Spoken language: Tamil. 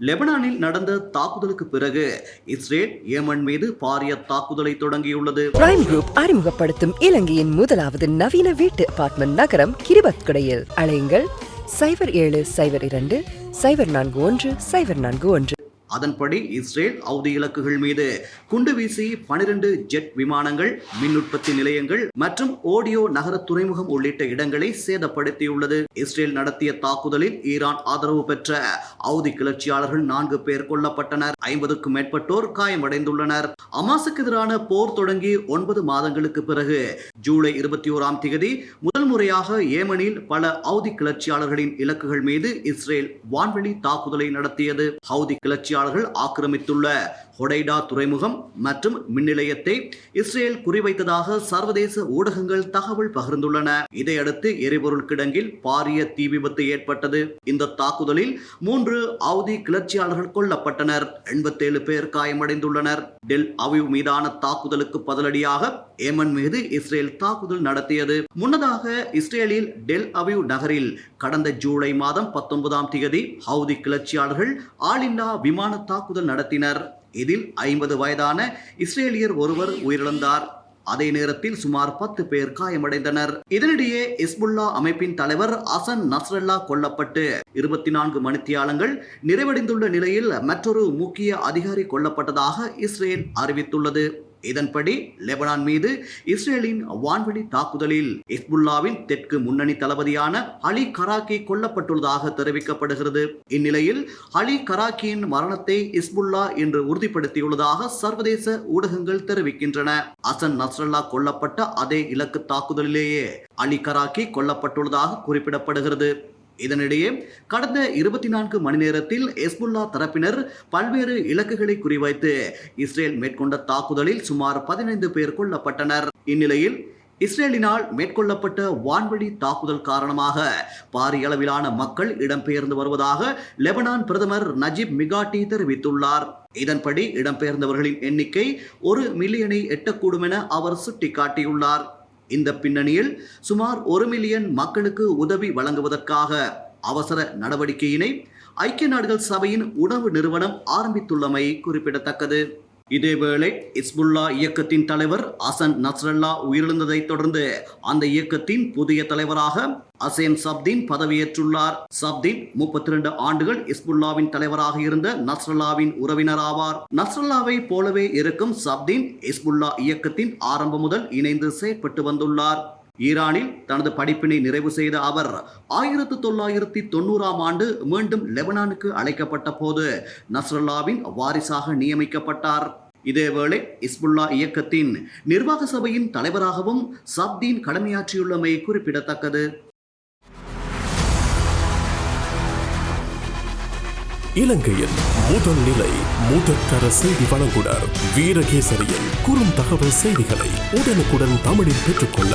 லெபனானில் நடந்த தாக்குதலுக்கு பிறகு இஸ்ரேல் ஏமன் மீது பாரிய தாக்குதலை தொடங்கியுள்ளது. பிரைம் குரூப் அறிமுகப்படுத்தும் இலங்கையின் முதலாவது நவீன வீட்டு அபார்ட்மெண்ட் நகரம் கிரிபத்குடையில் அழையுங்கள் சைபர் ஏழு சைபர் இரண்டு சைபர் நான்கு ஒன்று சைபர் நான்கு ஒன்று. அதன்படி இஸ்ரேல் அவுதி இலக்குகள் மீது குண்டு வீசி பனிரெண்டு ஜெட் விமானங்கள் மின் உற்பத்தி நிலையங்கள் மற்றும் ஓடியோ நகர துறைமுகம் உள்ளிட்ட இடங்களை சேதப்படுத்தியுள்ளது. இஸ்ரேல் நடத்திய தாக்குதலில் ஈரான் ஆதரவு பெற்ற அவுதி கிளர்ச்சியாளர்கள் நான்கு பேர் கொல்லப்பட்டனர். ஐம்பதுக்கும் மேற்பட்டோர் காயமடைந்துள்ளனர். அமாசுக்கு எதிரான போர் தொடங்கி ஒன்பது மாதங்களுக்கு பிறகு ஜூலை இருபத்தி ஓராம் தேதி முதல் முறையாக ஏமனில் பல ஹவுதி கிளர்ச்சியாளர்களின் இலக்குகள் மீது இஸ்ரேல் வான்வெளி தாக்குதலை நடத்தியது. ஹவுதி கிளர்ச்சியாளர்கள் ஆக்கிரமித்துள்ள ஹொடைடா துறைமுகம் மற்றும் மின் நிலையத்தை இஸ்ரேல் குறிவைத்ததாக சர்வதேச ஊடகங்கள் தகவல் பகிர்ந்துள்ளன. இதையடுத்து எரிபொருள் கிடங்கில் பாரிய தீ விபத்து ஏற்பட்டது. இந்த தாக்குதலில் மூன்று ஹவுதி கிளர்ச்சியாளர்கள் கொல்லப்பட்டனர். எண்பத்தேழு பேர் காயமடைந்துள்ளனர். டெல் அவிவ் மீதான தாக்குதலுக்கு பதிலடியாக ஏமன் மீது இஸ்ரேல் தாக்குதல் நடத்தியது. முன்னதாக இஸ்ரேலில் டெல் அவிவ் நகரில் கடந்த ஜூலை மாதம் பத்தொன்பதாம் தேதி ஹவுதி கிளர்ச்சியாளர்கள் ஆளில்லா விமான தாக்குதல் நடத்தினர். இதில் ஐம்பது வயதான இஸ்ரேலியர் ஒருவர் உயிரிழந்தார். அதே நேரத்தில் சுமார் பத்து பேர் காயமடைந்தனர். இதனிடையே இஸ்புல்லா அமைப்பின் தலைவர் அசன் நஸ்ரல்லா கொல்லப்பட்டு இருபத்தி நான்கு மணித்தியாலங்கள் நிறைவடைந்துள்ள நிலையில் மற்றொரு முக்கிய அதிகாரி கொல்லப்பட்டதாக இஸ்ரேல் அறிவித்துள்ளது. இதன்படி லெபனான் மீது இஸ்ரேலின் வான்வெளி தாக்குதலில் இஸ்புல்லாவின் தெற்கு முன்னணி தளபதியான அலி கராக்கி கொல்லப்பட்டுள்ளதாக தெரிவிக்கப்படுகிறது. இந்நிலையில் அலி கராக்கியின் மரணத்தை இஸ்புல்லா என்று உறுதிப்படுத்தியுள்ளதாக சர்வதேச ஊடகங்கள் தெரிவிக்கின்றன. அசன் நஸ்ரல்லா கொல்லப்பட்ட அதே இலக்கு தாக்குதலிலேயே அலி கராக்கி கொல்லப்பட்டுள்ளதாக குறிப்பிடப்படுகிறது. இதனிடையே கடந்த இருபத்தி நான்கு மணி நேரத்தில் எஸ்புல்லா தரப்பினர் பல்வேறு இலக்குகளை குறிவைத்து இஸ்ரேல் மேற்கொண்ட தாக்குதலில் சுமார் பதினைந்து பேர் கொல்லப்பட்டனர். இந்நிலையில் இஸ்ரேலினால் மேற்கொள்ளப்பட்ட வான்வழி தாக்குதல் காரணமாக பாரிய அளவிலான மக்கள் இடம்பெயர்ந்து வருவதாக லெபனான் பிரதமர் நஜீப் மிகாட்டி தெரிவித்துள்ளார். இதன்படி இடம்பெயர்ந்தவர்களின் எண்ணிக்கை ஒரு மில்லியனை எட்டக்கூடும் என அவர் சுட்டிக்காட்டியுள்ளார். இந்த பின்னணியில் சுமார் ஒரு மில்லியன் மக்களுக்கு உதவி வழங்குவதற்காக அவசர நடவடிக்கையினை ஐக்கிய நாடுகள் சபையின் உணவு நிறுவனம் ஆரம்பித்துள்ளமை குறிப்பிடத்தக்கது. இதேவேளை இஸ்புல்லா இயக்கத்தின் தலைவர் அசன் நஸ்ரல்லா உயிரிழந்ததைத் தொடர்ந்து அந்த இயக்கத்தின் புதிய தலைவராக அசேன் சப்தீன் பதவியேற்றுள்ளார். சப்தீன் முப்பத்தி ரெண்டு ஆண்டுகள் இஸ்புல்லாவின் தலைவராக இருந்த நஸ்ரல்லாவின் உறவினர் ஆவார் நஸ்ரல்லாவை போலவே இருக்கும் சப்தீன் இஸ்புல்லா இயக்கத்தின் ஆரம்பம் முதல் இணைந்து செயற்பட்டு வந்துள்ளார். ஈரானில் தனது படிப்பினை நிறைவு செய்த அவர் ஆயிரத்தி தொள்ளாயிரத்தி தொண்ணூறாம் ஆண்டு மீண்டும் லெபனானுக்கு அழைக்கப்பட்ட போது நஸ்ரல்லாவின் வாரிசாக நியமிக்கப்பட்டார். இதேவேளை இஸ்புல்லா இயக்கத்தின் நிர்வாக சபையின் தலைவராகவும் சப்தீன் கடமையாற்றியுள்ளமை குறிப்பிடத்தக்கது. இலங்கையின் முதல் நிலை முதற்கர செய்தி வழங்குனர் வீரகேசரியின் குறும் தகவல் செய்திகளை உடனுக்குடன் தமிழில் பெற்றுக்கொள்ள